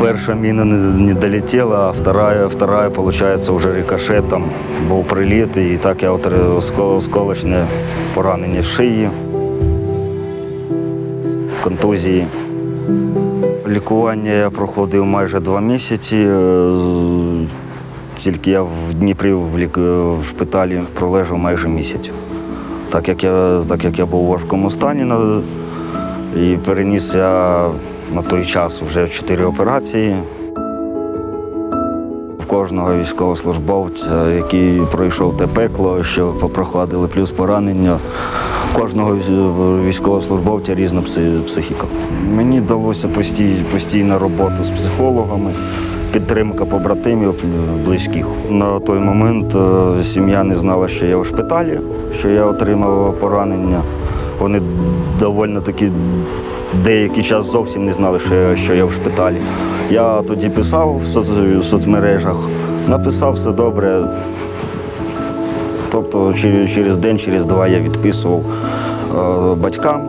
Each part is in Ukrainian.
Перша міна не, долетіла, а вторая, вторая, получается, уже рикошетом був приліт, і так я отримав оскол- осколочне поранення в шиї, контузії. Лікування я проходив майже два місяці. е, Тільки я в Дніпрі в шпиталі пролежав майже місяць. Так як я, так як я був у важкому стані і переніс я на той час вже чотири операції. В кожного військовослужбовця, який пройшов те пекло, що попроходили плюс поранення, у кожного військовослужбовця різна пси- психіка. Мені вдалося постій, постійна робота з психологами, підтримка побратимів близьких. На той момент е, сім'я не знала, що я в шпиталі, що я отримав поранення. Вони доволі таки деякий час зовсім не знали, що я, в шпиталі. Я тоді писав в, соц- в соцмережах, написав все добре. Тобто через, через день, через два я відписував е, батькам,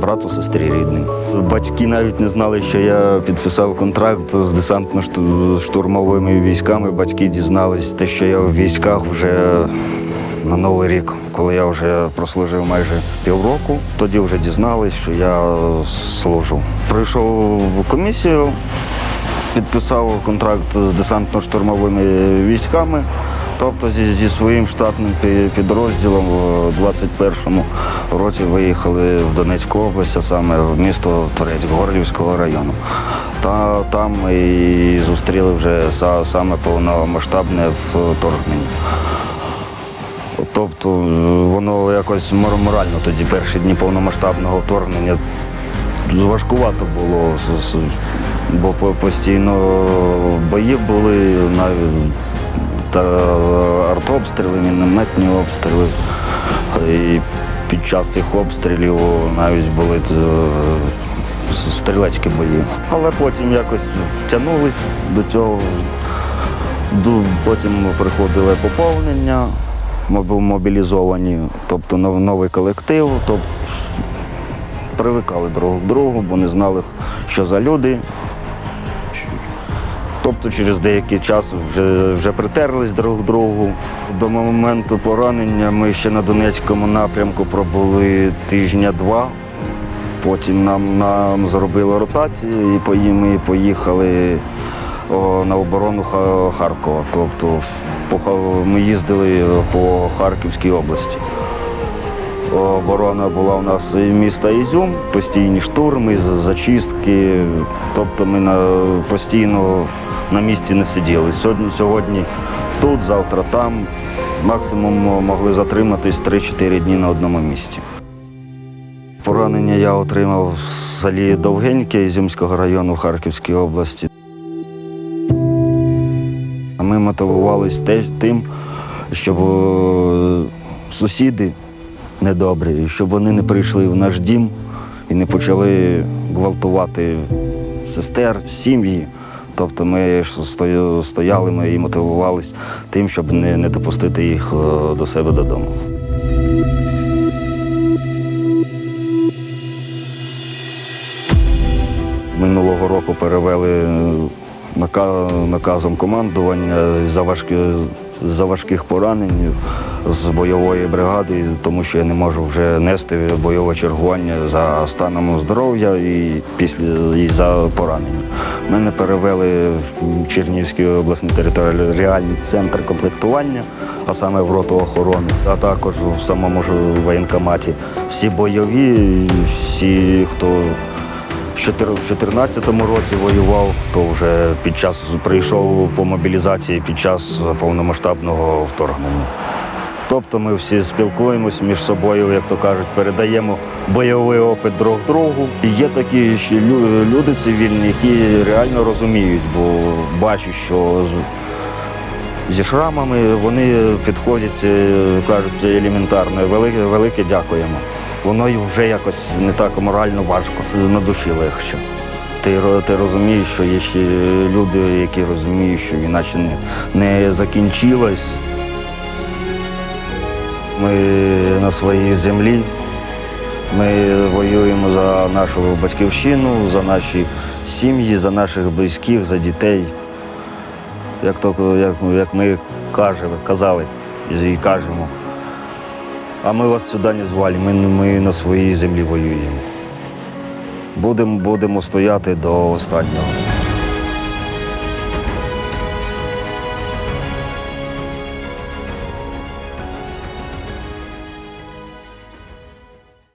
брату, сестрі рідним. Батьки навіть не знали, що я підписав контракт з десантно-штурмовими військами. Батьки дізнались те, що я в військах вже на Новий рік, коли я вже прослужив майже півроку. Тоді вже дізнались, що я служу. Прийшов в комісію, підписав контракт з десантно-штурмовими військами, тобто зі, зі своїм штатним підрозділом в 21-му році виїхали в Донецьку область, а саме в місто Торець Горлівського району. Та там і зустріли вже саме повномасштабне вторгнення. Тобто воно якось морально тоді перші дні повномасштабного вторгнення важкувато було, бо постійно бої були артобстріли, мінометні обстріли. І під час цих обстрілів навіть були е, стрілецькі бої. Але потім якось втягнулись до цього. Потім приходили поповнення, ми мобілізовані, тобто новий колектив, тобто привикали друг к другу, бо не знали, що за люди. Тобто через деякий час вже, вже притерлись друг к другу. До моменту поранення ми ще на Донецькому напрямку пробули тижня-два. Потім нам, нам зробили ротацію і пої- ми поїхали на оборону Харкова. Тобто ми їздили по Харківській області. Оборона була у нас міста Ізюм, постійні штурми, зачистки. Тобто ми на, постійно на місці не сиділи. Сьогодні, сьогодні тут, завтра там. Максимум могли затриматись 3-4 дні на одному місці. Поранення я отримав в селі Довгеньке Ізюмського району Харківської області. Ми мотивувалися тим, щоб е, сусіди недобрі, щоб вони не прийшли в наш дім і не почали гвалтувати сестер, сім'ї. Тобто ми стояли ми і мотивувалися тим, щоб не, не допустити їх е, до себе додому. Минулого року перевели е, наказом командування за важкі, за важких поранень з бойової бригади, тому що я не можу вже нести бойове чергування за станом здоров'я і після і за поранення. Мене перевели в Чернігівський обласний територіальний центр комплектування, а саме в роту охорони, а також в самому ж воєнкоматі. Всі бойові, всі, хто в 2014 році воював, хто вже під час прийшов по мобілізації під час повномасштабного вторгнення. Тобто ми всі спілкуємось між собою, як то кажуть, передаємо бойовий опит друг другу. І є такі люди цивільні, які реально розуміють, бо бачу, що зі шрамами вони підходять, е, кажуть елементарно, велике, велике дякуємо. Воно вже якось не так морально важко, на душі легше. Ти, ти розумієш, що є ще люди, які розуміють, що війна ще не, не закінчилась. Ми на своїй землі, Ми воюємо за нашу батьківщину, за наші сім'ї, за наших близьких, за дітей. Як, то, як, як ми кажемо, казали і кажемо. А ми вас сюди не звали, ми, ми на своїй землі воюємо. Будемо, будемо стояти до останнього.